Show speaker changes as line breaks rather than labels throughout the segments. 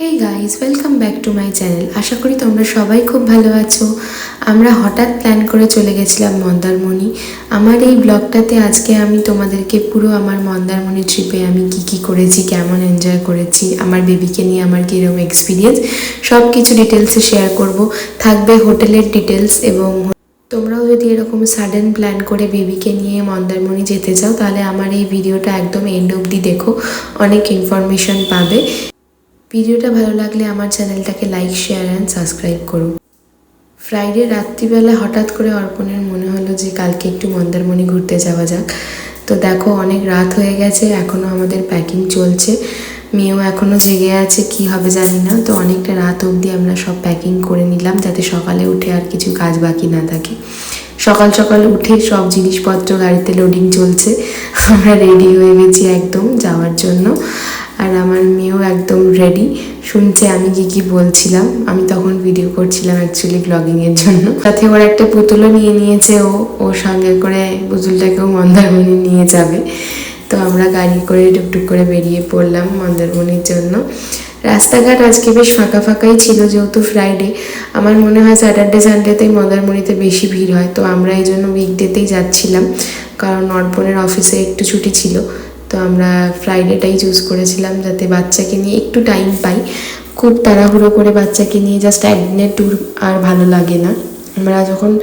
Hey guys welcome back to my channel আশা করি তোমরা সবাই খুব ভালো আছো। আমরা হঠাৎ প্ল্যান করে চলে গেছিলাম মন্দারমণি। আমার এই ব্লগটাতে আজকে আমি তোমাদেরকে পুরো আমার মন্দারমণি ট্রিপে আমি কি কি করেছি, কেমন এনজয় করেছি, আমার বেবিকে নিয়ে আমার কীরকম এক্সপিরিয়েন্স সব কিছু ডিটেলসে শেয়ার করব। থাকবে হোটেলের ডিটেলস এবং তোমরাও যদি এরকম সাডেন প্ল্যান করে বেবিকে নিয়ে মন্দারমণি যেতে চাও, তাহলে আমার এই ভিডিওটা একদম এন্ড অবধি দেখো। অনেক ইনফরমেশন পাবে। ভিডিওটা ভালো লাগলে আমার চ্যানেলটাকে লাইক, শেয়ার অ্যান্ড সাবস্ক্রাইব করো। ফ্রাইডে রাত্রিবেলা হঠাৎ করে অর্পণের মনে হলো যে কালকে একটু মন্দারমণি ঘুরতে যাওয়া যাক। তো দেখো, অনেক রাত হয়ে গেছে এখনও আমাদের প্যাকিং চলছে। মেয়েও এখনও জেগে আছে, কি হবে জানি না। তো অনেকটা রাত অবধি আমরা সব প্যাকিং করে নিলাম, যাতে সকালে উঠে আর কিছু কাজ বাকি না থাকে। সকাল সকাল উঠে সব জিনিসপত্র গাড়িতে লোডিং চলছে। আমরা রেডি হয়ে গেছি একদম যাওয়ার জন্য। আর আমার মেয়েও একদম রেডি শুনছে আমি কি কি বলছিলাম। আমি তখন ভিডিও করছিলাম অ্যাকচুয়ালি ব্লগিংয়ের জন্য। সাথে ওর একটা পুতুলও নিয়ে নিয়েছে ও। ওর সঙ্গে করে পুতুলটাকেও মন্দারমণি নিয়ে যাবে। তো আমরা গাড়ি করে টুকটুক করে বেরিয়ে পড়লাম মন্দারমণির জন্য। রাস্তাঘাট আজকে বেশ ফাঁকা ফাঁকাই ছিল যেহেতু ফ্রাইডে আমার মনে হয় স্যাটারডে সানডেতেই মন্দারমণিতে বেশি ভিড় হয়। তো আমরা এই জন্য উইকডেতেই যাচ্ছিলাম। কারণ অর্পণের অফিসে একটু ছুটি ছিল। তো আমরা ফ্রাইডেটাই চুজ করেছিলাম যাতে বাচ্চাকে নিয়ে একটু টাইম পাই। খুব তাড়াহুড়ো করে বাচ্চাকে নিয়ে জাস্ট একদিনের ট্যুর আর ভালো লাগে না। আমরা যখন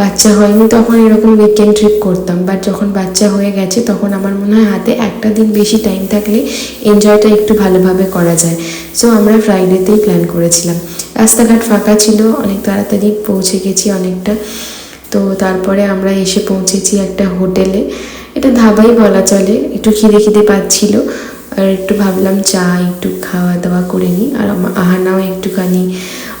বাচ্চা হয়নি তখন এরকম উইকেন্ড ট্রিপ করতাম বাট যখন বাচ্চা হয়ে গেছে তখন আমার মনে হয় হাতে একটা দিন বেশি টাইম থাকলে এনজয়টা একটু ভালোভাবে করা যায়। সো আমরা ফ্রাইডেতেই প্ল্যান করেছিলাম। রাস্তাঘাট ফাঁকা ছিল, অনেক তাড়াতাড়ি পৌঁছে গেছি অনেকটা। তো তারপরে আমরা এসে পৌঁছেছি একটা হোটেলে। এটা ধাবাই বলা চলে। একটু খিদে খিদে পাচ্ছিল। আর একটু ভাবলাম, চা, একটু খাওয়া দাওয়া করে নিই। আর আহানাও একটুখানি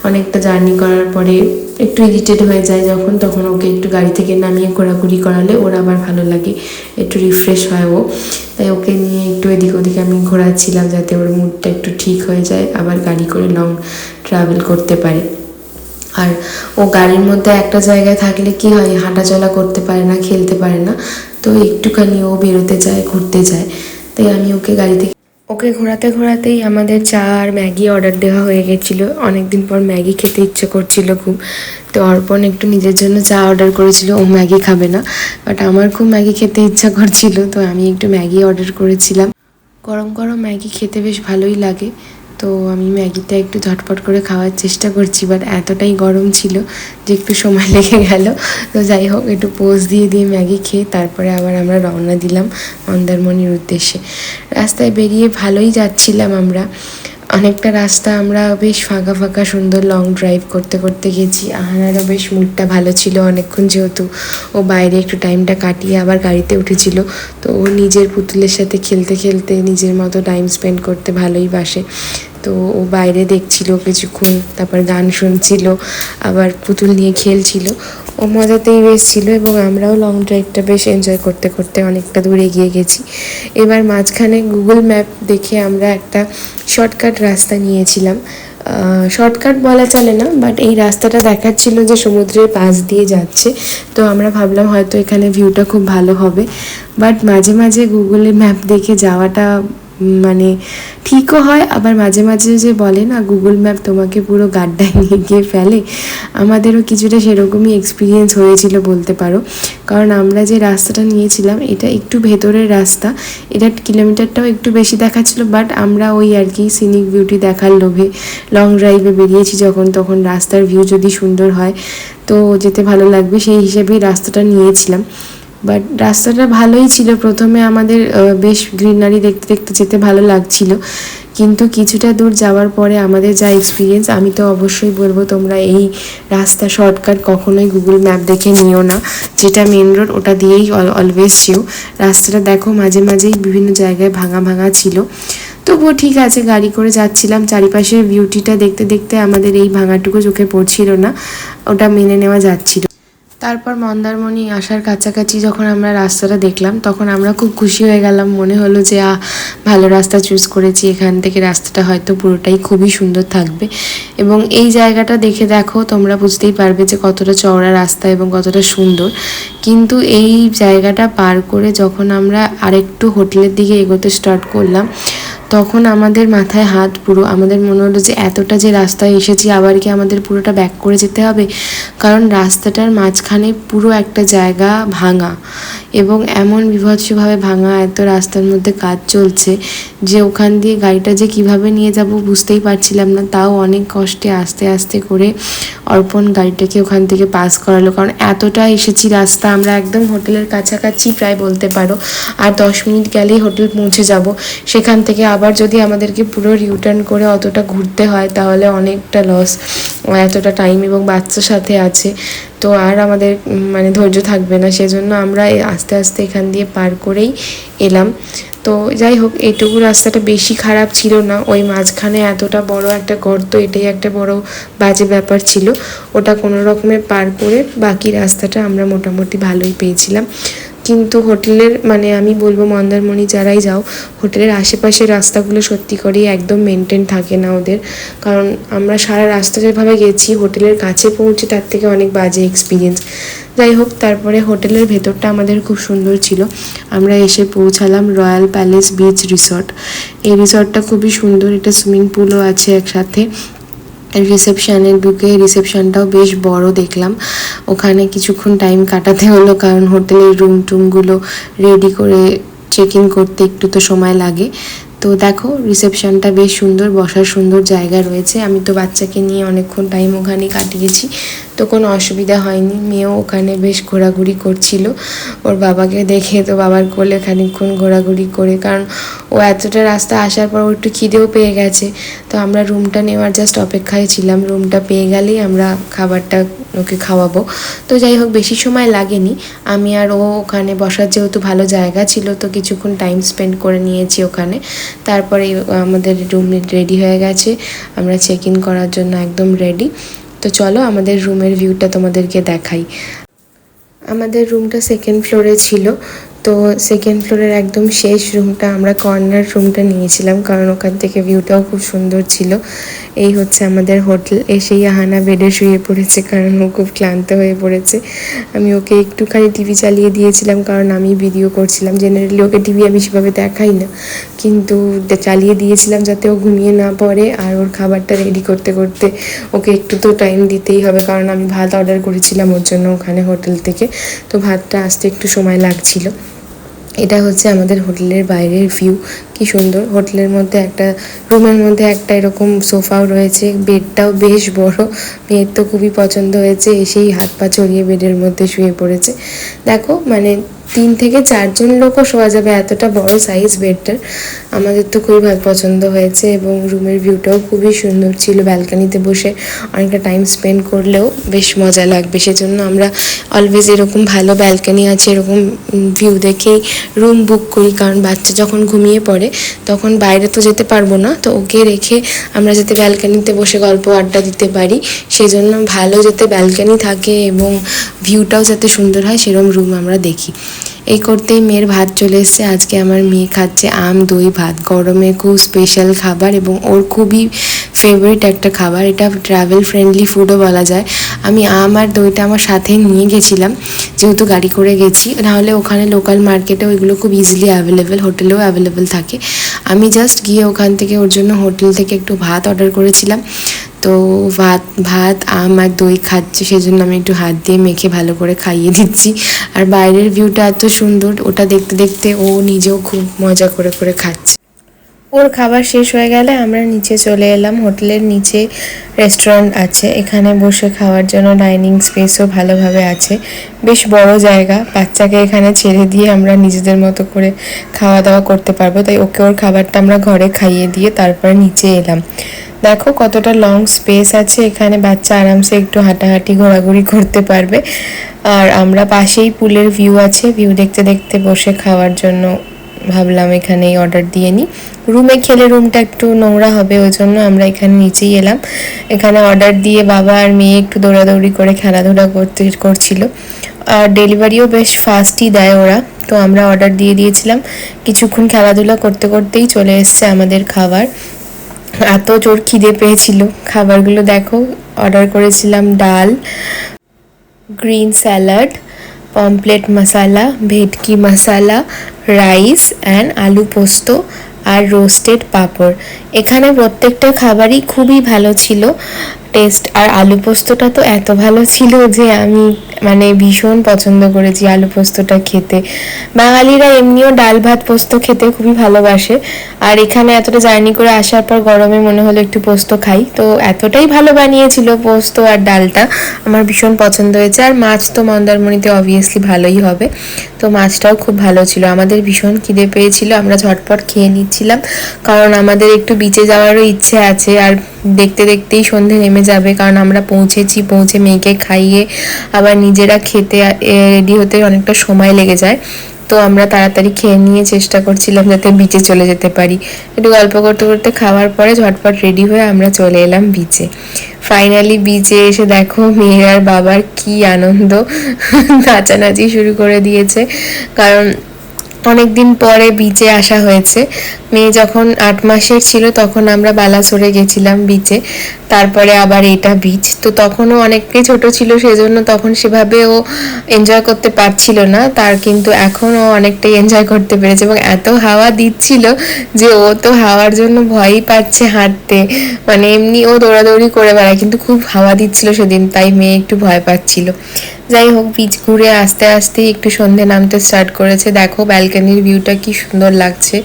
অনেকটা জার্নি করার পরে একটু ইরিটেড হয়ে যায় যখন, তখন ওকে একটু গাড়ি থেকে নামিয়ে ঘোরাঘুরি করালে ওর আবার ভালো লাগে। একটু রিফ্রেশ হয় ও। তাই ওকে নিয়ে একটু এদিক ওদিকে আমি ঘোরাচ্ছিলাম যাতে ওর মুডটা একটু ঠিক হয়ে যায়, আবার গাড়ি করে লং ট্রাভেল করতে পারে। আর ও গাড়ির মধ্যে একটা জায়গায় থাকলে কি হয়, হাঁটাচলা করতে পারে না, খেলতে পারে না। তো একটুখানি ও বেরোতে যায়, ঘুরতে যায়। তাই আমি ওকে গাড়ি থেকে ওকে ঘোরাতে ঘোরাতেই আমাদের চা আর ম্যাগি অর্ডার দেওয়া হয়ে গেছিল। অনেকদিন পর ম্যাগি খেতে ইচ্ছে করছিল খুব। তো অর্পণ একটু নিজের জন্য চা অর্ডার করেছিল, ও ম্যাগি খাবে না। বাট আমার খুব ম্যাগি খেতে ইচ্ছা করছিল, তো আমি একটু ম্যাগি অর্ডার করেছিলাম। গরম গরম ম্যাগি খেতে বেশ ভালোই লাগে। তো আমি ম্যাগিটা একটু ঝটপট করে খাওয়ার চেষ্টা করছি বাট এতটাই গরম ছিল যে একটু সময় লেগে গেল। তো যাই হোক, একটু পোজ দিয়ে দিয়ে ম্যাগি খেয়ে তারপরে আবার আমরা রওনা দিলাম মন্দারমণির উদ্দেশ্যে। রাস্তায় বেরিয়ে ভালোই যাচ্ছিলাম আমরা। অনেকটা রাস্তা আমরা বেশ ফাঁকা ফাঁকা সুন্দর লং ড্রাইভ করতে করতে গেছি। আহানারও বেশ মুডটা ভালো ছিল অনেকক্ষণ যেহেতু। ও বাইরে একটু টাইমটা কাটিয়ে আবার গাড়িতে উঠেছিল। তো ও নিজের পুতুলের সাথে খেলতে খেলতে নিজের মতো টাইম স্পেন্ড করতে ভালোই বাসে। তো ও বাইরে দেখছিল কিছুক্ষণ, তারপর গান শুনছিল, আবার পুতুল নিয়ে খেলছিল। ও মজাতেই বেশ ছিল এবং আমরাও লং ড্রাইভটা বেশ এনজয় করতে করতে অনেকটা দূর এগিয়ে গেছি। এবার মাঝখানে গুগল ম্যাপ দেখে আমরা একটা শর্টকাট রাস্তা নিয়েছিলাম। শর্টকাট বলা চলে না বাট এই রাস্তাটা দেখাচ্ছিল যে সমুদ্রের পাশ দিয়ে যাচ্ছে। তো আমরা ভাবলাম হয়তো এখানে ভিউটা খুব ভালো হবে। বাট মাঝে মাঝে গুগলে ম্যাপ দেখে যাওয়াটা মানে ঠিকও হয়, আবার মাঝে মাঝে যে বলে না গুগল ম্যাপ তোমাকে পুরো গাড্ডায় নিয়ে গিয়ে ফেলে। আমাদেরও কিছুটা সেরকমই এক্সপিরিয়েন্স হয়েছিল বলতে পারো। কারণ আমরা যে রাস্তাটা নিয়েছিলাম, এটা একটু ভেতরের রাস্তা। এটা কিলোমিটারটাও একটু বেশি দেখাচ্ছিল বাট আমরা ওই আর কি সিনিক বিউটি দেখার লোভে লং ড্রাইভে বেরিয়েছি যখন, তখন রাস্তার ভিউ যদি সুন্দর হয়, তো যেতে ভালো লাগবে, সেই হিসেবেই রাস্তাটা নিয়েছিলাম। বাট রাস্তাটা ভালোই ছিল। প্রথমে আমাদের বেশ গ্রিনারি দেখতে দেখতে যেতে ভালো লাগছিল। কিন্তু কিছুটা দূর যাওয়ার পরে আমাদের যা এক্সপিরিয়েন্স আমি তো অবশ্যই বলব তোমরা এই রাস্তা শর্টকাট কখনোই গুগল ম্যাপ দেখে নিও না। যেটা মেন রোড ওটা দিয়েই অলওয়েজ যেও। রাস্তাটা দেখো, মাঝে মাঝেই বিভিন্ন জায়গায় ভাঙা ভাঙা ছিল। তবুও ঠিক আছে, গাড়ি করে যাচ্ছিলাম। চারিপাশের বিউটিটা দেখতে দেখতে আমাদের এই ভাঙাটুকু চোখে পড়ছিল না। ওটা মেনে নেওয়া যাচ্ছিল। তারপর মন্দারমণি আসার কাছাকাছি যখন আমরা রাস্তাটা দেখলাম, তখন আমরা খুব খুশি হয়ে গেলাম। মনে হলো যে, আহ, ভালো রাস্তা চুজ করেছি। এখান থেকে রাস্তাটা হয়তো পুরোটাই খুবই সুন্দর থাকবে। এবং এই জায়গাটা দেখে দেখো, তোমরা বুঝতেই পারবে যে কতটা চওড়া রাস্তা এবং কতটা সুন্দর। কিন্তু এই জায়গাটা পার করে যখন আমরা আরেকটু হোটেলের দিকে এগোতে স্টার্ট করলাম তখন আমাদের মাথায় হাত পুরো, আমাদের মনে হলো যে এতটা যে রাস্তায় এসেছি, আবার কি আমাদের পুরোটা ব্যাক করে যেতে হবে? কারণ রাস্তাটার মাঝখানে পুরো একটা জায়গা ভাঙা এবং এমন বিভৎসভাবে ভাঙা এত রাস্তার মধ্যে কাজ চলছে যে ওখান দিয়ে গাড়িটা যে কীভাবে নিয়ে যাব বুঝতেই পারছিলাম না। তাও অনেক কষ্টে আস্তে আস্তে করে অর্পণ গাড়িটাকে ওখান থেকে পাস করালো। কারণ এতটা এসেছি রাস্তা, আমরা একদম হোটেলের কাছাকাছি প্রায় বলতে পারো, আর দশ মিনিট গেলেই হোটেল পৌঁছে যাব। সেখান থেকে আবার যদি আমাদেরকে পুরো রিউটার্ন করে অতটা ঘুরতে হয়, তাহলে অনেকটা লস এতটা টাইম এবং বাচ্চার সাথে আছে। তো আর আমাদের মানে ধৈর্য থাকবে না, সেজন্য আমরা আস্তে আস্তে এখান দিয়ে পার করেই এলাম। তো যাই হোক, এইটুকু রাস্তাটা বেশি খারাপ ছিল না, ওই মাঝখানে এতটা বড় একটা গর্ত, এটাই একটা বড় বাজে ব্যাপার ছিল। ওটা কোনো রকমে পার করে বাকি রাস্তাটা আমরা মোটামুটি ভালোই পেয়েছিলাম। কিন্তু হোটেলের মানে আমি বলব মন্দারমণি যারাই যাও, হোটেলের আশেপাশের রাস্তাগুলো সত্যি করেই একদম মেনটেন থাকে না ওদের। কারণ আমরা সারা রাস্তা যেভাবে গেছি, হোটেলের কাছে পৌঁছে তার থেকে অনেক বাজে এক্সপিরিয়েন্স যাই হোক, তারপরে হোটেলের ভেতরটা আমাদের খুব সুন্দর ছিল। আমরা এসে পৌঁছালাম রয়্যাল প্যালেস বিচ রিসর্ট। এই রিসর্টটা খুবই সুন্দর, এটা সুইমিং পুলও আছে একসাথে। রিসেপশানে বুকে রিসেপশানটাও বেশ বড় দেখলাম। ওখানে কিছুক্ষণ টাইম কাটাতে হলো কারণ হোটেলের রুম টুমগুলো রেডি করে চেক ইন করতে একটু তো সময় লাগে। তো দেখো রিসেপশনটা বেশ সুন্দর, বসার সুন্দর জায়গা রয়েছে। আমি তো বাচ্চাকে নিয়ে অনেকক্ষণ টাইম ওখানে কাটিয়েছি। তো কোনো অসুবিধা হয়নি। মেয়েও ওখানে বেশ ঘোরাঘুরি করছিল। ওর বাবাকে দেখে তো বাবার কোলে খানিকক্ষণ ঘোরাঘুরি করে, কারণ ও এতটা রাস্তা আসার পর ওর একটু খিদেও পেয়ে গেছে। তো আমরা রুমটা নেওয়ার জাস্ট অপেক্ষায় ছিলাম। রুমটা পেয়ে গেলেই আমরা খাবারটা ওকে খাওয়াবো। তো যাই হোক, বেশি সময় লাগেনি। আমি আর ও ওখানে বসার যেহেতু ভালো জায়গা ছিল, তো কিছুক্ষণ টাইম স্পেন্ড করে নিয়েছি ওখানে। তারপরে আমাদের রুম রেডি হয়ে গেছে। আমরা চেক ইন করার জন্য একদম রেডি তো চলো আমাদের রুমের ভিউটা তোমাদেরকে দেখাই। আমাদের রুমটা সেকেন্ড ফ্লোরে ছিল। তো সেকেন্ড ফ্লোরের একদম শেষ রুমটা আমরা কর্নার রুমটা নিয়েছিলাম, কারণ ওখান থেকে ভিউটাও খুব সুন্দর ছিল। এই হচ্ছে আমাদের হোটেল এসেই আহানা বেডে শুয়ে পড়েছে, কারণ ও খুব ক্লান্ত হয়ে পড়েছে। আমি ওকে একটুখানি টিভি চালিয়ে দিয়েছিলাম, কারণ আমি ভিডিও করছিলাম। জেনারেলি ওকে টিভি আমি সেভাবে দেখাই না। কিন্তু চালিয়ে দিয়েছিলাম যাতে ও ঘুমিয়ে না পড়ে, আর ওর খাবারটা রেডি করতে করতে ওকে একটু তো টাইম দিতেই হবে, কারণ আমি ভাত অর্ডার করেছিলাম ওর জন্য ওখানে হোটেল থেকে। তো ভাতটা আসতে একটু সময় লাগছিল। এটা হচ্ছে আমাদের হোটেলের বাইরের ভিউ কি সুন্দর হোটেলের মধ্যে একটা, রুমের মধ্যে একটা এরকম সোফাও রয়েছে, বেডটাও বেশ বড়, মেয়ের তো খুবই পছন্দ হয়েছে, এসেই হাত পা ছড়িয়ে বেডের মধ্যে শুয়ে পড়েছে। দেখো মানে তিন থেকে চারজন লোকও শোয়া যাবে এতটা বড় সাইজ বেডটার। আমাদের তো খুবই ভালো পছন্দ হয়েছে এবং রুমের ভিউটাও খুবই সুন্দর ছিল ব্যালকানিতে বসে। অনেকটা টাইম স্পেন্ড করলেও বেশ মজা লাগবে। সেজন্য আমরা অলওয়েজ এরকম ভালো ব্যালকানি আছে, এরকম ভিউ দেখেই রুম বুক করি। কারণ বাচ্চা যখন ঘুমিয়ে পড়ে তখন বাইরে তো যেতে পারব না। তো ওকে রেখে আমরা যাতে ব্যালকানিতে বসে গল্প আড্ডা দিতে পারি। সেই জন্য ভালো যাতে ব্যালকানি থাকে এবং ভিউটাও যাতে সুন্দর হয় সেরকম রুম আমরা দেখি। এই করতেই মেয়ের ভাত চলে এসছে। আজকে আমার মেয়ে খাচ্ছে আম, দই, ভাত। গরমে খুব স্পেশাল খাবার এবং ওর খুবই ফেভারিট একটা খাবার। এটা ট্রাভেল ফ্রেন্ডলি ফুডও বলা যায়। আমি আম আর দইটা আমার সাথে নিয়ে গেছিলাম। যেহেতু গাড়ি করে গেছি, নাহলে ওখানে লোকাল মার্কেটে ওইগুলো খুব ইজিলি অ্যাভেলেবেল হোটেলেও অ্যাভেলেবেল থাকে। আমি জাস্ট গিয়ে ওখান থেকে ওর জন্য হোটেল থেকে একটু ভাত অর্ডার করেছিলাম। তো ভাত ভাত, আম আর দই খাচ্ছে, সেজন্য আমি একটু হাত দিয়ে মেখে ভালো করে খাইয়ে দিচ্ছি। আর বাইরের ভিউটা এত সুন্দর, ওটা দেখতে দেখতে ও নিজেও খুব মজা করে করে খাচ্ছে। ওর খাবার শেষ হয়ে গেলে আমরা নিচে চলে এলাম, হোটেলের নিচে রেস্টুরেন্ট আছে। এখানে বসে খাওয়ার জন্য ডাইনিং স্পেসও ভালোভাবে আছে। বেশ বড় জায়গা, বাচ্চাকে এখানে ছেড়ে দিয়ে আমরা নিজেদের মতো করে খাওয়া দাওয়া করতে পারব। তাই ওকে ওর খাবারটা আমরা ঘরে খাইয়ে দিয়ে তারপরে নিচে এলাম। দেখো কতটা লং স্পেস আছে। এখানে বাচ্চা আরামসে একটু হাঁটাহাঁটি, ঘোরাঘুরি করতে পারবে। আর আমরা পাশেই পুলের ভিউ আছে। ভিউ দেখতে দেখতে বসে খাওয়ার জন্য ভাবলাম এখানেই অর্ডার দিয়ে নিই রুমে খেলে রুমটা একটু নোংরা হবে, ওই জন্য আমরা এখানে নিচেই এলাম। এখানে অর্ডার দিয়ে বাবা আর মেয়ে একটু দৌড়াদৌড়ি করে খেলাধুলা করতে, করছিল। আর ডেলিভারিও বেশ ফাস্টই দেয় ওরা। তো আমরা অর্ডার দিয়ে দিয়েছিলাম। কিছুক্ষণ খেলাধুলা করতে, করতেই চলে এসছে আমাদের খাবার। এত জোর খিদে পেয়েছিল। খাবারগুলো দেখো অর্ডার করেছিলাম ডাল গ্রিন স্যালাড পমপ্লেট মশালা ভেটকি মশালা রাইস অ্যান্ড আলু পোস্ত আর রোস্টেড পাঁপড়। এখানে প্রত্যেকটা খাবারই খুবই ভালো ছিল। টেস্ট আর আলু পোস্তটা তো এত ভালো ছিল যে আমি মানে ভীষণ পছন্দ করেছি আলু পোস্তটা খেতে। বাঙালিরা এমনিও ডাল ভাত পোস্ত খেতে খুবই ভালোবাসে। আর এখানে এতটা জার্নি করে আসার পর গরমে মনে হলো একটু পোস্ত খাই। তো এতটাই ভালো বানিয়েছিল পোস্ত আর ডালটা, আমার ভীষণ পছন্দ হয়েছে। আর মাছ তো মন্দারমণিতে অবভিয়াসলি ভালোই হবে। তো মাছটাও খুব ভালো ছিল। আমাদের ভীষণ খিদে পেয়েছিল, আমরা ঝটপট খেয়ে নিচ্ছিলাম। কারণ আমাদের একটু বিচে যাওয়ারও ইচ্ছে আছে আর দেখতে দেখতেই সন্ধে নেমে যাবে। কারণ আমরা পৌঁছেছি, পৌঁছে মেয়েকে খাইয়ে আবার নিজেরা খেতে রেডি হতে অনেকটা সময় লেগে যায়। তো আমরা তাড়াতাড়ি খেয়ে নিয়ে চেষ্টা করছিলাম যাতে বিচে চলে যেতে পারি। একটু গল্প করতে করতে খাওয়ার পরে ঝটপট রেডি হয়ে আমরা চলে এলাম বিচে ফাইনালি বিচে এসে দেখো মেয়ের আর বাবার কি আনন্দ। নাচানাচি শুরু করে দিয়েছে। কারণ অনেকদিন পরে বিচে আসা হয়েছে। মেয়ে যখন আট মাসের ছিল তখন আমরা বালাসোরে গেছিলাম বিচে তারপরে আবার এটা বিচ তো তখনও অনেকটাই ছোট ছিল, সেজন্য তখন সেভাবে ও এনজয় করতে পারছিল না। তার কিন্তু এখন ও অনেকটাই এনজয় করতে পেরেছে এবং এত হাওয়া দিচ্ছিল যে ও তো হাওয়ার জন্য ভয়ই পাচ্ছে হাঁটতে। মানে এমনি ও দৌড়াদৌড়ি করে বেড়ায়, কিন্তু খুব হাওয়া দিচ্ছিল সেদিন, তাই মেয়ে একটু ভয় পাচ্ছিল। যাই হোক বিচ ঘুরে আস্তে আস্তে একটু সন্ধে নামতে স্টার্ট করেছে। দেখো ব্যালকানির ভিউটা কি সুন্দর লাগছে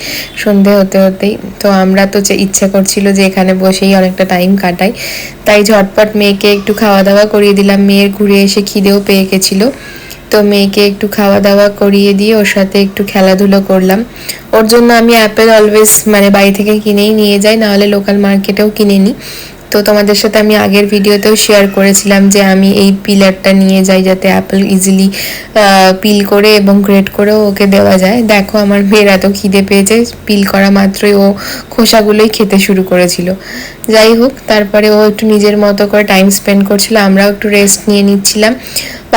সন্ধে হতে হতেই। তো আমরা তো ইচ্ছা করছিল যে এখানে বসেই অনেকটা টাইম কাটাই, তাই ঝটপট মেয়েকে একটু খাওয়া দাওয়া করিয়ে দিলাম। মেয়ের ঘুরে এসে খিদেও পেয়ে গেছিল। তো মেয়েকে একটু খাওয়া দাওয়া করিয়ে দিয়ে ওর সাথে একটু খেলাধুলো করলাম। ওর জন্য আমি অ্যাপেল অলওয়েজ মানে বাড়ি থেকে কিনেই নিয়ে যাই, নাহলে লোকাল মার্কেটেও কিনে নিই তো তোমাদের সাথে আমি আগের ভিডিওতেও শেয়ার করেছিলাম যে আমি এই পিলারটা নিয়ে যাই যাতে অ্যাপেল ইজিলি পিল করে এবং গ্রেট করেও ওকে দেওয়া যায়। দেখো আমার মেয়ের এত খিদে পেয়েছে পিল করা মাত্রই ও খোসাগুলোই খেতে শুরু করেছিল। যাই হোক, তারপরে ও একটু নিজের মতো করে টাইম স্পেন্ড করছিল, আমরাও একটু রেস্ট নিয়ে নিচ্ছিলাম।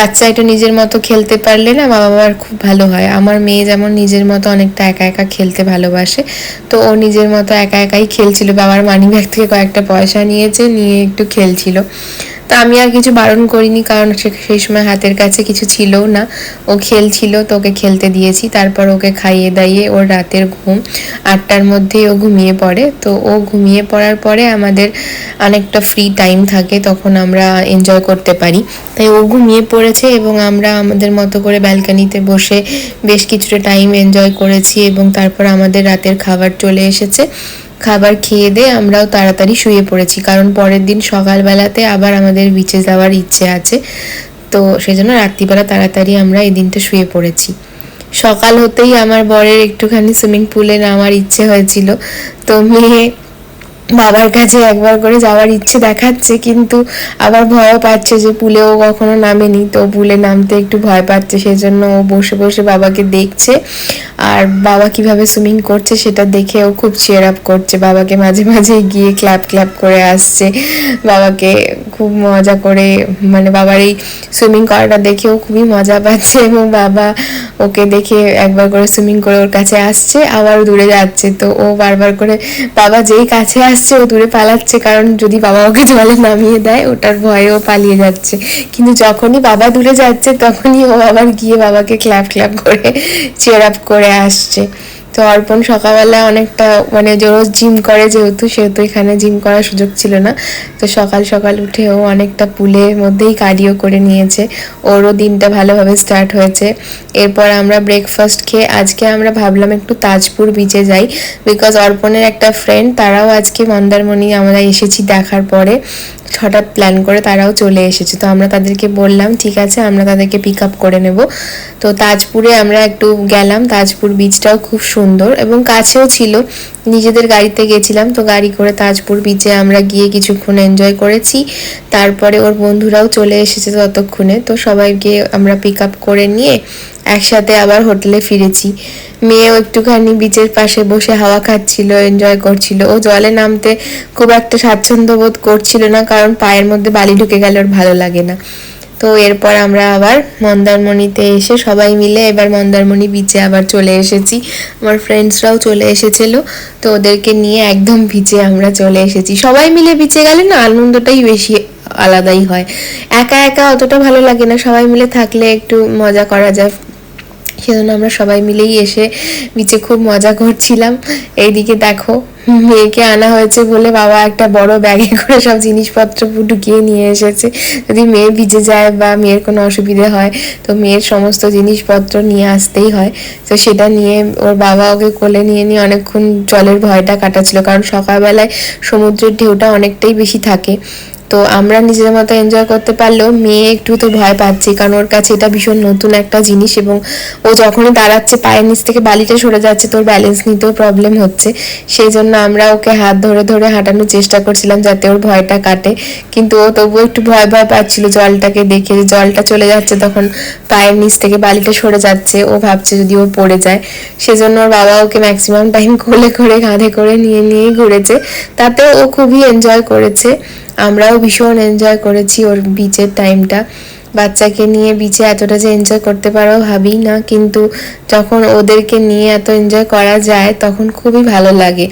বাচ্চা একটু নিজের মতো খেলতে পারলে না বাবা মার খুব ভালো হয়। আমার মেয়ে যেমন নিজের মতো অনেকটা একা একা খেলতে ভালোবাসে, তো ও নিজের মতো একা একাই খেলছিল। বাবার মানি ব্যাগ থেকে কয়েকটা পয়সা নিয়েছে, নিয়ে একটু খেলছিল। তা আমি আর কিছু বারণ করিনি, কারণ সেই সময় হাতের কাছে কিছু ছিল না। ও খেলছিল, তো ওকে খেলতে দিয়েছি। তারপর ওকে খাইয়ে দাইয়ে ওর রাতের ঘুম আটটার মধ্যেই ও ঘুমিয়ে পড়ে। তো ও ঘুমিয়ে পড়ার পরে আমাদের অনেকটা ফ্রি টাইম থাকে, তখন আমরা এনজয় করতে পারি। তাই ও ঘুমিয়ে পড়েছে এবং আমরা আমাদের মতো করে ব্যালকানিতে বসে বেশ কিছুটা টাইম এনজয় করেছি এবং তারপর আমাদের রাতের খাবার চলে এসেছে। খাবার খেয়ে দিয়ে আমরাও তাড়াতাড়ি শুয়ে পড়েছি। কারণ পরের দিন সকালবেলাতে আবার আমাদের বিচে যাওয়ার ইচ্ছে আছে। তো সেই জন্য রাত্রিবেলা তাড়াতাড়ি আমরা এই দিনটা শুয়ে পড়েছি। সকাল হতেই আমার বরের একটুখানি সুইমিং পুলে নামার ইচ্ছে হয়েছিল। তো মেয়ে বাবার কাছে একবার করে যাওয়ার ইচ্ছে দেখাচ্ছে, কিন্তু আবার ভয়ও পাচ্ছে যে পুলেও কখনো নামেনি। তো পুলে নামতে একটু ভয় পাচ্ছে সেই জন্য ও বসে বসে বাবাকে দেখছে। আর বাবা কীভাবে সুইমিং করছে সেটা দেখে ও খুব চেয়ার আপ করছে। বাবাকে মাঝে মাঝে গিয়ে ক্ল্যাপ ক্ল্যাপ করে আসছে। বাবাকে খুব মজা করে মানে বাবার এই সুইমিং করাটা দেখেও খুবই মজা পাচ্ছে এবং বাবা ওকে দেখে একবার করে সুইমিং করে ওর কাছে আসছে আবার দূরে যাচ্ছে। তো ও বারবার করে, বাবা যেই কাছে আসছে ও দূরে পালাচ্ছে, কারণ যদি বাবা ওকে জলে নামিয়ে দেয়, ওটার ভয়ে ও পালিয়ে যাচ্ছে। কিন্তু যখনই বাবা দূরে যাচ্ছে, তখনই ও আবার গিয়ে বাবাকে ক্ল্যাপ ক্ল্যাপ করে চেয়ার আপ করে আসছে। তো অর্পণ সকালবেলা অনেকটা মানে যে রোজ জিম করে যেহেতু, সেহেতু এখানে জিম করার সুযোগ ছিল না। তো সকাল সকাল উঠে ও অনেকটা পুলের মধ্যেই কার্ডিও করে নিয়েছে। ওরও দিনটা ভালোভাবে স্টার্ট হয়েছে। এরপর আমরা ব্রেকফাস্ট খেয়ে আজকে আমরা ভাবলাম একটু তাজপুর বিচে যাই। বিকজ অর্পণের একটা ফ্রেন্ড তারাও আজকে মন্দারমণি আমরা এসেছি দেখার পরে। হঠাৎ প্ল্যান করে তারাও চলে এসেছে। তো আমরা তাদেরকে বললাম, ঠিক আছে, আমরা তাদেরকে পিক আপ করে নেব। তো তাজপুরে আমরা একটু গেলাম। তাজপুর বিচটাও খুব সুন্দর এবং কাছেও ছিল। নিজেদের গাড়িতে গেছিলাম তো গাড়ি করে তাজপুর বিচে আমরা গিয়ে কিছুক্ষণ এনজয় করেছি। তারপরে ওর বন্ধুরাও চলে এসেছে ততক্ষণে তো সবাইকে আমরা পিক আপ করে নিয়ে একসাথে আবার হোটেলে ফিরেছি। মেয়েও একটুখানি বিচের পাশে বসে হাওয়া খাচ্ছিল এনজয় করছিল। ও জলে নামতে খুব একটা স্বাচ্ছন্দ্য বোধ করছিল না কারণ পায়ের মধ্যে বালি ঢুকে গেলে ওর ভালো লাগে না। তো এরপর আমরা আবার মন্দারমণিতে এসে সবাই মিলে এবার মন্দারমণি বিচে আবার চলে এসেছি। আমার ফ্রেন্ডসরাও চলে এসেছিল, তো ওদেরকে নিয়ে একদম বিচে আমরা চলে এসেছি। সবাই মিলে বিচে গেলে না আনন্দটাই বেশি আলাদাই হয়। একা একা অতটা ভালো লাগে না, সবাই মিলে থাকলে একটু মজা করা যায়। সেজন্য আমরা সবাই মিলেই এসে বিচে খুব মজা করছিলাম। এইদিকে দেখো মেয়েকে আনা হয়েছে বলে বাবা একটা বড় ব্যাগে করে সব জিনিসপত্র ঢুকিয়ে নিয়ে এসেছে। যদি মেয়ে ভিজে যায় বা মেয়ের কোনো অসুবিধে হয়, তো মেয়ের সমস্ত জিনিসপত্র নিয়ে আসতেই হয়। তো সেটা নিয়ে ওর বাবা ওকে কোলে নিয়ে নিয়ে অনেকক্ষণ জলের ভয়টা কাটাচ্ছিল, কারণ সকালবেলায় সমুদ্রের ঢেউটা অনেকটাই বেশি থাকে। তো আমরা নিজের মতো এনজয় করতে পারলেও মেয়ে একটু তো ভয় পাচ্ছে কারণ ওর কাছে এটা ভীষণ নতুন একটা জিনিস এবং ও যখনই দাঁড়াচ্ছে পায়ের নিচ থেকে বালিটা সরে যাচ্ছে তোর ব্যালেন্স নিতেও প্রবলেম হচ্ছে। সেই জন্য আমরা ওকে হাত ধরে ধরে হাঁটানোর চেষ্টা করছিলাম যাতে ওর ভয়টা কাটে। কিন্তু ও তবুও একটু ভয় ভয় পাচ্ছিল জলটাকে দেখে। জলটা চলে যাচ্ছে তখন পায়ের নিচ থেকে বালিটা সরে যাচ্ছে। ও ভাবছে যদি ও পড়ে যায়। সেজন্য ওর বাবা ওকে ম্যাক্সিমাম টাইম কোলে করে, কাঁধে করে নিয়ে নিয়েই ঘুরেছে। তাতে ও খুবই এনজয় করেছে। আমরাও ভীষণ এনজয় করেছি ওর বিচের টাইমটা বাচ্চাকে নিয়ে বিচে এতটা যে এনজয় করতে পারো ভাবি না। কিন্তু যখন ওদেরকে নিয়ে এত এনজয় করা যায়, তখন খুবই ভালো লাগে।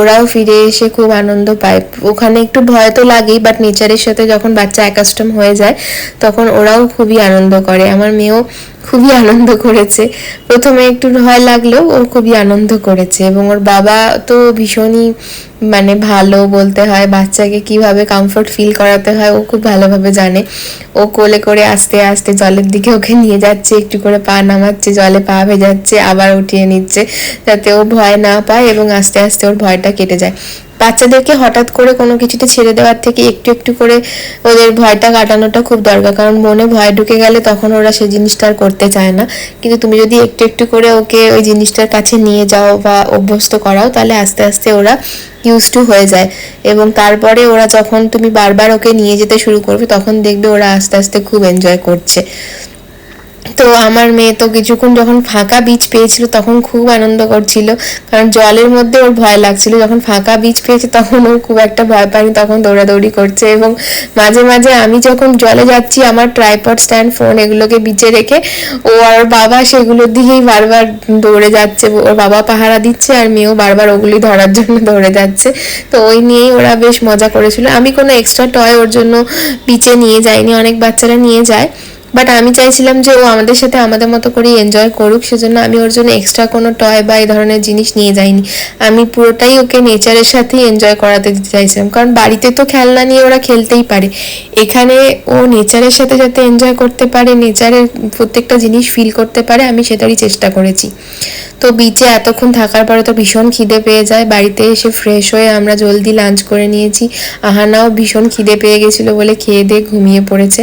ওরাও ফিরে এসে খুব আনন্দ পায়। ওখানে একটু ভয় তো লাগেই বাট নেচারের সাথে যখন বাচ্চা অ্যাকাস্টম হয়ে যায়, তখন ওরাও খুবই আনন্দ করে। আমার মেয়েও খুবই আনন্দ করেছে। প্রথমে একটু ভয় লাগলেও ও খুবই আনন্দ করেছে এবং ওর বাবা তো ভীষণই মানে ভালো বলতে হয়, বাচ্চাকে কীভাবে কমফোর্ট ফিল করাতে হয় ও খুব ভালোভাবে জানে। ও কোলে করে আস্তে আস্তে জলের দিকে ওকে নিয়ে যাচ্ছে, একটু করে পা নামাচ্ছে, জলে পা ভেজাচ্ছে, আবার উঠিয়ে নিচ্ছে, যাতে ও ভয় না পায় এবং আস্তে আস্তে ওর ভয়টা কেটে যায়। বাচ্চাদেরকে হঠাৎ করে কোনো কিছুতে ছেড়ে দেওয়ার থেকে একটু একটু করে ওদের ভয়টা কাটানোটা খুব দরকার। কারণ মনে ভয় ঢুকে গেলে তখন ওরা সেই জিনিসটা আর করতে চায় না। কিন্তু তুমি যদি একটু একটু করে ওকে ওই জিনিসটার কাছে নিয়ে যাও বা অভ্যস্ত করাও, তাহলে আস্তে আস্তে ওরা ইউজ টু হয়ে যায়। এবং তারপরে ওরা যখন তুমি বারবার ওকে নিয়ে যেতে শুরু করবে, তখন দেখবে ওরা আস্তে আস্তে খুব এনজয় করছে। তো আমার মেয়ে তো কিছুক্ষণ যখন ফাঁকা বীজ পেয়েছিল তখন খুব আনন্দ করছিল। কারণ জলের মধ্যে ওর ভয় লাগছিল। যখন ফাঁকা বীজ পেয়েছে তখন ওর খুব একটা ভয় পায়নি, তখন দৌড়াদৌড়ি করছে এবং মাঝে মাঝে আমি যখন জলে যাচ্ছি, আমার ট্রাইপড স্ট্যান্ড ফোন এগুলোকে বিচে রেখে ও আর বাবা সেগুলোর দিকেই বারবার দৌড়ে যাচ্ছে। ওর বাবা পাহারা দিচ্ছে আর মেয়েও বারবার ওগুলি ধরার জন্য দৌড়ে যাচ্ছে। তো ওই নিয়েই ওরা বেশ মজা করেছিল। আমি কোনো এক্সট্রা টয় ওর জন্য বিচে নিয়ে যাইনি, অনেক বাচ্চারা নিয়ে যায়। বাট আমি চাইছিলাম যে ও আমাদের সাথে আমাদের মতো করেই এনজয় করুক, সেজন্য আমি ওর জন্য এক্সট্রা কোনো টয় বা এই ধরনের জিনিস নিয়ে যাইনি। আমি পুরোটাই ওকে নেচারের সাথেই এনজয় করাতে দিতে চাইছিলাম, কারণ বাড়িতে তো খেলনা নিয়ে ওরা খেলতেই পারে। এখানে ও নেচারের সাথে যাতে এনজয় করতে পারে নেচারের প্রত্যেকটা জিনিস ফিল করতে পারে, আমি সেটারই চেষ্টা করেছি। তো বিচে এতক্ষণ থাকার পরে তো ভীষণ খিদে পেয়ে যায়, বাড়িতে এসে ফ্রেশ হয়ে আমরা জলদি লাঞ্চ করে নিয়েছি। আহানাও ভীষণ খিদে পেয়ে গেছিল বলে খেয়ে দিয়ে ঘুমিয়ে পড়েছে।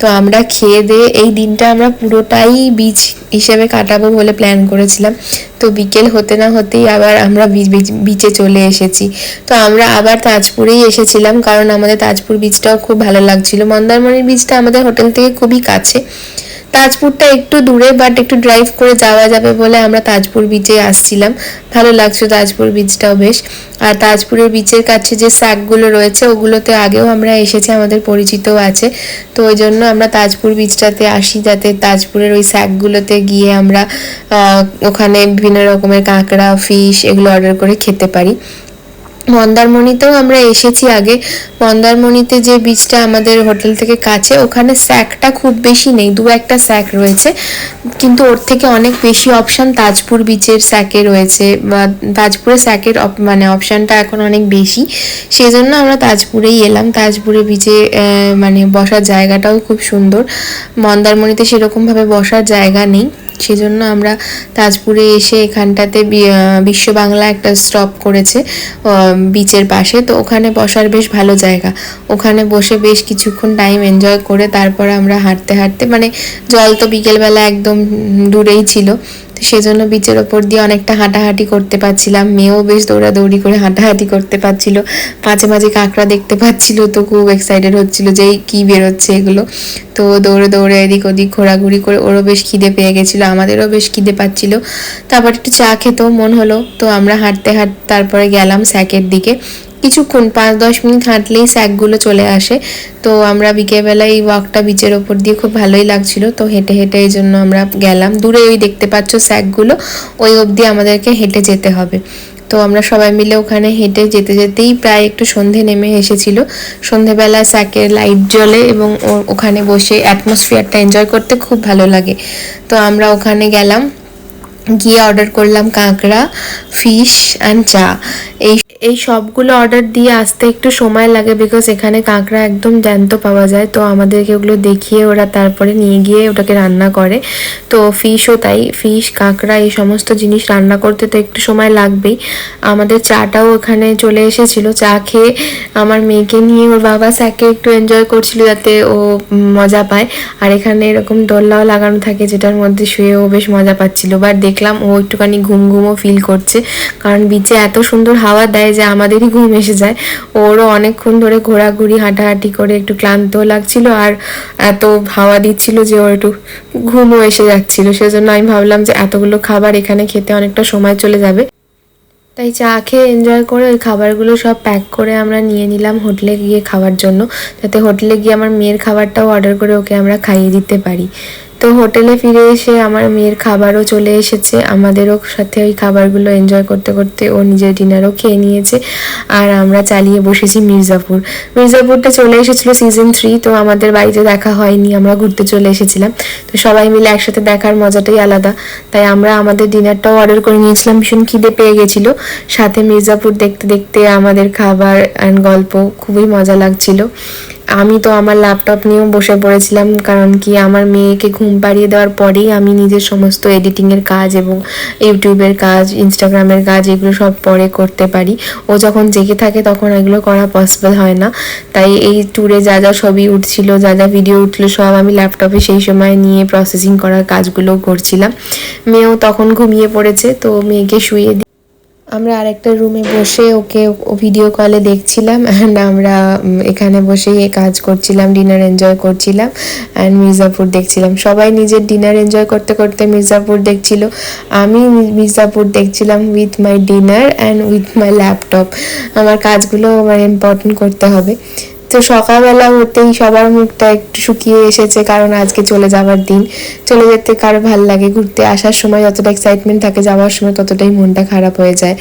তো আমরা খেয়ে দিয়ে এই দিনটা আমরা পুরোটাই বিচ হিসেবে কাটাবো বলে প্ল্যান করেছিলাম। তো বিকেল হতে না হতেই আবার আমরা বিচে চলে এসেছি। তো আমরা আবার তাজপুরেই এসেছিলাম কারণ আমাদের তাজপুর বিচটাও খুব ভালো লাগছিল। মন্দারমণির বিচটা আমাদের হোটেল থেকে খুবই কাছে। তাজপুরটা একটু দূরে বাট একটু ড্রাইভ করে যাওয়া যাবে বলে আমরা তাজপুর বিচে আসছিলাম। ভালো লাগছে তাজপুর বিচটাও বেশ। আর তাজপুরের বিচের কাছে যে স্যাকগুলো রয়েছে ওগুলোতে আগেও আমরা এসেছি, আমাদের পরিচিতও আছে। তো ওই জন্য আমরা তাজপুর বিচটাতে আসি যাতে তাজপুরের ওই স্যাকগুলোতে গিয়ে আমরা ওখানে বিভিন্ন রকমের কাঁকড়া ফিশ এগুলো অর্ডার করে খেতে পারি। মন্দারমণিতেও আমরা এসেছি আগে। মন্দারমণিতে যে বীজটা আমাদের হোটেল থেকে কাছে, ওখানে স্যাকটা খুব বেশি নেই, দু একটা স্যাক রয়েছে। কিন্তু ওর থেকে অনেক বেশি অপশান তাজপুর বিচের স্যাকে রয়েছে, বা তাজপুরের স্যাকের মানে অপশানটা এখন অনেক বেশি। সেই জন্য আমরা তাজপুরেই এলাম। তাজপুরে বিচে মানে বসার জায়গাটাও খুব সুন্দর। মন্দারমণিতে সেরকমভাবে বসার জায়গা নেই। সেজন্য আমরা তাজপুরে এসে এখানটাতে বিশ্ব বাংলা একটা স্টপ করেছে বিচের পাশে। তো ওখানে বসার বেশ ভালো জায়গা। ওখানে বসে বেশ কিছুক্ষণ টাইম এনজয় করে তারপর আমরা হাঁটতে হাঁটতে মানে জল তো বিকেলবেলা একদম দূরেই ছিল। তো সেই জন্য বিচের ওপর দিয়ে অনেকটা হাঁটাহাঁটি করতে পারছিলাম। মেয়েও বেশ দৌড়াদৌড়ি করে হাঁটাহাঁটি করতে পারছিল। মাঝে মাঝে কাঁকড়া দেখতে পাচ্ছিল, তো খুব এক্সাইটেড হচ্ছিল যে কি বেরোচ্ছে এগুলো। তো দৌড়ে দৌড়ে এদিক ওদিক ঘোরাঘুরি করে ওরও বেশ খিদে পেয়ে গেছিল, আমাদেরও বেশ খিদে পাচ্ছিল। তারপর একটু চা খেতেও মন হলো, তো আমরা হাঁটতে হাঁটতে তারপরে গেলাম স্যাকের দিকে। কিছুক্ষণ, পাঁচ, দশ মিনিট হাঁটলেই স্যাকগুলো চলে আসে। তো আমরা বিকেলবেলা এই ওয়াকটা বিচের ওপর দিয়ে খুব ভালোই লাগছিল। তো হেঁটে হেঁটে এই জন্য আমরা গেলাম। দূরে ওই দেখতে পাচ্ছ স্যাকগুলো ওই অবধি আমাদেরকে হেঁটে যেতে হবে। তো আমরা সবাই মিলে ওখানে হেঁটে যেতে যেতেই প্রায় একটু সন্ধে নেমে এসেছিল। সন্ধেবেলা স্যাকের লাইট জ্বলে এবং ওখানে বসে অ্যাটমসফিয়ারটা এনজয় করতে খুব ভালো লাগে। তো আমরা ওখানে গেলাম। গিয়ে অর্ডার করলাম কাঁকড়া ফিশ অ্যান্ড চা। এই এই সবগুলো অর্ডার দিয়ে আসতে একটু সময় লাগে বিকজ এখানে কাঁকড়া একদম জ্যান্ত পাওয়া যায়। তো আমাদেরকে ওগুলো দেখিয়ে ওরা তারপরে নিয়ে গিয়ে ওটাকে রান্না করে। তো ফিশও তাই ফিশ কাঁকড়া এই সমস্ত জিনিস রান্না করতে তো একটু সময় লাগবেই। আমাদের চাটাও ওখানে চলে এসেছিল, চা খেয়ে আমার মেয়েকে নিয়ে ওর বাবা স্যাকে একটু এনজয় করছিল যাতে ও মজা পায়। আর এখানে এরকম দোলনাও লাগানো থাকে যেটার মধ্যে শুয়ে ও বেশ মজা পাচ্ছিল। বাট দেখলাম ও একটুখানি ঘুম ঘুমও ফিল করছে। কারণ বিচে এত সুন্দর হাওয়া দেয় যে আমাদেরই ঘুম এসে যায়। ওরও অনেকক্ষণ ধরে ঘোরাঘুরি, হাঁটাহাঁটি করে একটু ক্লান্তও লাগছিল আর এত হাওয়া দিচ্ছিল যে ওর একটু ঘুমও এসে যাচ্ছিল। সেজন্য আমি ভাবলাম যে এতগুলো খাবার এখানে খেতে অনেকটা সময় চলে যাবে। তাই চা খেয়ে এনজয় করে ওই খাবারগুলো সব প্যাক করে আমরা নিয়ে নিলাম হোটেলে গিয়ে খাওয়ার জন্য। যাতে হোটেলে গিয়ে আমার মেয়ের খাবারটাও অর্ডার করে ওকে আমরা খাইয়ে দিতে পারি। তো হোটেলে ফিরে এসে আমার মেয়ের খাবারও চলে এসেছে। আমাদেরও সাথে ওই খাবারগুলো এনজয় করতে করতে ও নিজের ডিনারও খেয়ে নিয়েছে। আর আমরা চালিয়ে বসেছি মির্জাপুর। মির্জাপুরটা চলে এসেছিল সিজন থ্রি তো আমাদের বাড়িতে দেখা হয়নি, আমরা ঘুরতে চলে এসেছিলাম। তো সবাই মিলে একসাথে দেখার মজাটাই আলাদা। তাই আমরা আমাদের ডিনারটাও অর্ডার করে নিয়েছিলাম। ভীষণ খিদে পেয়ে গেছিল। সাথে মির্জাপুর দেখতে দেখতে আমাদের খাবার অ্যান্ড গল্প খুবই মজা লাগছিল। আমি তো আমার ল্যাপটপ নিয়েও বসে পড়েছিলাম, কারণ কি আমার মেয়েকে ঘুম পাড়িয়ে দেওয়ার পরেই আমি নিজের সমস্ত এডিটিংয়ের কাজ এবং ইউটিউবের কাজ ইনস্টাগ্রামের কাজ এগুলো সব পরে করতে পারি। ও যখন জেগে থাকে তখন এগুলো করা পসিবল হয় না। তাই এই ট্যুরে যা যা ছবি উঠছিল, যা যা ভিডিও উঠল সব আমি ল্যাপটপে সেই সময় নিয়ে প্রসেসিং করার কাজগুলোও করছিলাম। মেয়েও তখন ঘুমিয়ে পড়েছে, তো মেয়েকে শুয়ে আমরা আরেকটা রুমে বসে ওকে ভিডিও কলে দেখছিলাম অ্যান্ড আমরা এখানে বসেই কাজ করছিলাম ডিনার এনজয় করছিলাম অ্যান্ড মির্জাপুর দেখছিলাম। সবাই নিজের ডিনার এনজয় করতে করতে মির্জাপুর দেখছিল। আমি মির্জাপুর দেখছিলাম with my dinner and with my laptop আমার কাজগুলো আমার ইম্পর্টেন্ট করতে হবে। তো সকালবেলা হতেই সবার মুখটা একটু শুকিয়ে এসেছে, কারণ আজকে চলে যাওয়ার দিন। চলে যেতে কারও ভালো লাগে, ঘুরতে আসার সময় যতটা এক্সাইটমেন্ট থাকে যাওয়ার সময় ততটাই মনটা খারাপ হয়ে যায়।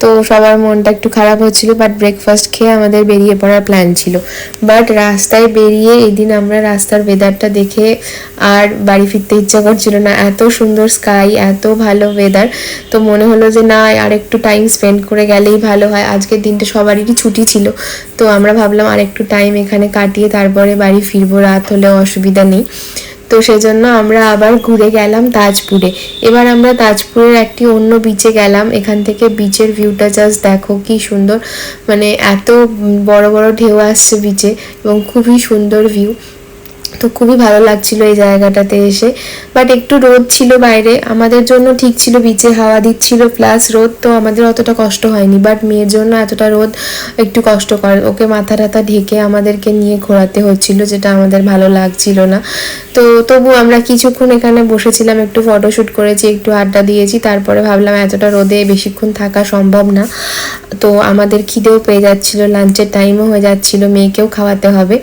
তো সবার মনটা একটু খারাপ হচ্ছিল বাট ব্রেকফাস্ট খেয়ে আমাদের বেরিয়ে পড়ার প্ল্যান ছিল। বাট রাস্তায় বেরিয়ে এদিন আমরা রাস্তার ওয়েদারটা দেখে আর বাড়ি ফিরতে ইচ্ছা করছিল না। এত সুন্দর স্কাই এত ভালো ওয়েদার তো মনে হলো যে না, আর একটু টাইম স্পেন্ড করে গেলেই ভালো হয়। আজকের দিনটা সবারই ছুটি ছিল, তো আমরা ভাবলাম আর একটু টাইম এখানে কাটিয়ে তারপরে বাড়ি ফিরবো, রাত হলেও অসুবিধা নেই। তো সেজন্য আমরা আবার ঘুরে গেলাম তাজপুরে। এবার আমরা তাজপুরের একটি অন্য বিচে গেলাম। এখান থেকে বিচের ভিউটা জাস্ট দেখো কি সুন্দর। মানে এত বড় বড় ঢেউ আসছে বিচে এবং খুবই সুন্দর ভিউ তো খুবই ভালো লাগছিল এই জায়গাটাতে এসে। বাট একটু রোদ ছিল বাইরে। আমাদের জন্য ঠিক ছিল বিচে হাওয়া দিচ্ছিল প্লাস রোদ তো আমাদের অতটা কষ্ট হয়নি। বাট মেয়ের জন্য এতটা রোদ একটু কষ্টকর। ওকে মাথা টাথা ঢেকে আমাদেরকে নিয়ে ঘোরাতে হচ্ছিল, যেটা আমাদের ভালো লাগছিল না। তো তবু আমরা কিছুক্ষণ এখানে বসেছিলাম, একটু ফটোশ্যুট করেছি, একটু আড্ডা দিয়েছি। তারপরে ভাবলাম এতটা রোদে বেশিক্ষণ থাকা সম্ভব না। তো আমাদের খিদেও পেয়ে যাচ্ছিল লাঞ্চের টাইমও হয়ে যাচ্ছিল, মেয়েকেও খাওয়াতে হবে।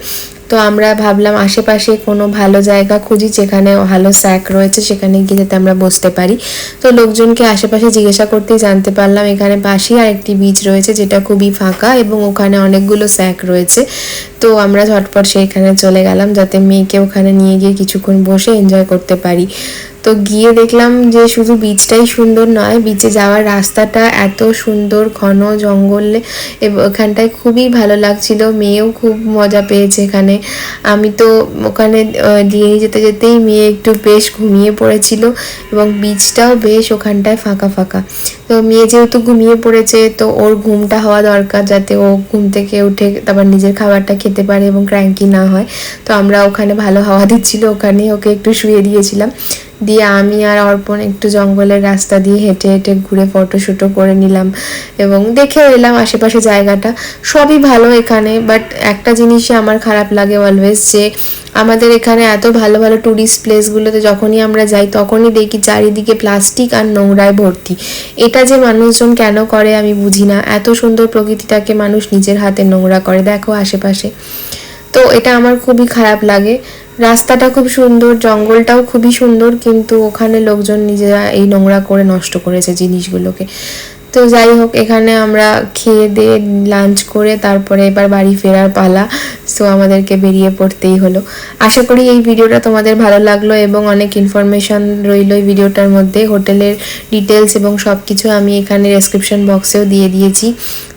তো আমরা ভাবলাম আশেপাশে কোনো ভালো জায়গা খুঁজি যেখানে ভালো স্যাক রয়েছে, সেখানে গিয়ে যাতে আমরা বসতে পারি। তো লোকজনকে আশেপাশে জিজ্ঞাসা করতেই জানতে পারলাম, এখানে পাশেই আরেকটি বিচ রয়েছে যেটা খুবই ফাঁকা এবং ওখানে অনেকগুলো স্যাক রয়েছে। তো আমরা ঝটপট সেইখানে চলে গেলাম যাতে মেয়েকে ওখানে নিয়ে গিয়ে কিছুক্ষণ বসে এনজয় করতে পারি। তো গিয়ে দেখলাম যে শুধু বিচটাই সুন্দর নয় বিচে যাওয়ার রাস্তাটা এত সুন্দর, ঘন জঙ্গলে ওখানটায় খুবই ভালো লাগছিল, মেয়েও খুব মজা পেয়েছে এখানে। আমি তো ওখানে দিয়ে যেতে যেতেই মেয়ে একটু বেশ ঘুমিয়ে পড়েছিল এবং বিচটাও বেশ ওখানটায় ফাঁকা ফাঁকা। তো মেয়ে যেহেতু ঘুমিয়ে পড়েছে, তো ওর ঘুমটা হওয়া দরকার যাতে ও ঘুম থেকে উঠে তারপর নিজের খাবারটা খেতে পারে এবং ক্র্যাঙ্কি না হয়। তো আমরা ওখানে ভালো হাওয়া দিচ্ছিল ওখানে ওকে একটু শুয়ে দিয়েছিলাম। দিয়ে আমি আর অর্পণ একটু জঙ্গলের রাস্তা দিয়ে হেঁটে হেঁটে ঘুরে ফটো শুটো করে নিলাম এবং দেখেও এলাম আশেপাশে জায়গাটা। সবই ভালো এখানে বাট একটা জিনিসই আমার খারাপ লাগে অলওয়েজ যে আমাদের এখানে এত ভালো ভালো ট্যুরিস্ট প্লেসগুলোতে যখনই আমরা যাই, তখনই দেখি চারিদিকে প্লাস্টিক আর নোংরায় ভর্তি। এটা যে মানুষজন কেন করে আমি বুঝি না। এত সুন্দর প্রকৃতিটাকে মানুষ নিজের হাতে নোংরা করে, দেখো আশেপাশে। তো এটা আমার খুবই খারাপ লাগে। রাস্তাটা খুব সুন্দর, জঙ্গলটাও খুবই সুন্দর, কিন্তু ওখানে লোকজন নিজেরা এই নোংরা করে নষ্ট করেছে জিনিসগুলোকে। তো যাই হোক, এখানে আমরা খেয়ে দিয়ে লাঞ্চ করে তারপরে এবার বাড়ি ফেরার পালা। সো আমাদেরকে বেরিয়ে পড়তেই হলো। আশা করি এই ভিডিওটা তোমাদের ভালো লাগল এবং অনেক ইনফরমেশন রইল এই ভিডিওটার মধ্যে। হোটেলের ডিটেলস এবং সব কিছু আমি এখানে ডেসক্রিপশন বক্সেও দিয়ে দিয়েছি।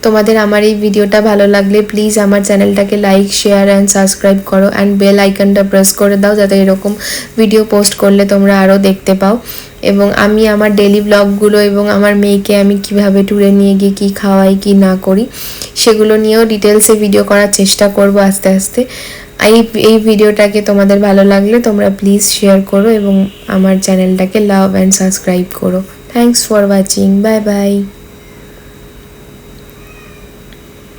তোমাদের আমার এই ভিডিওটা ভালো লাগলে প্লিজ আমার চ্যানেলটাকে লাইক শেয়ার অ্যান্ড সাবস্ক্রাইব করো অ্যান্ড বেল আইকনটা প্রেস করে দাও, যাতে এরকম ভিডিও পোস্ট করলে তোমরা আরও দেখতে পাও। এবং আমি আমার ডেলি ব্লগগুলো এবং আমার মেয়েকে আমি কীভাবে ট্যুরে নিয়ে গিয়ে কী খাওয়াই, কি না করি, সেগুলো নিয়েও ডিটেলসে ভিডিও করার চেষ্টা করব আস্তে আস্তে। এই এই ভিডিওটাকে তোমাদের ভালো লাগলে তোমরা প্লিজ শেয়ার করো এবং আমার চ্যানেলটাকে লাভ অ্যান্ড সাবস্ক্রাইব করো। Thanks for watching bye bye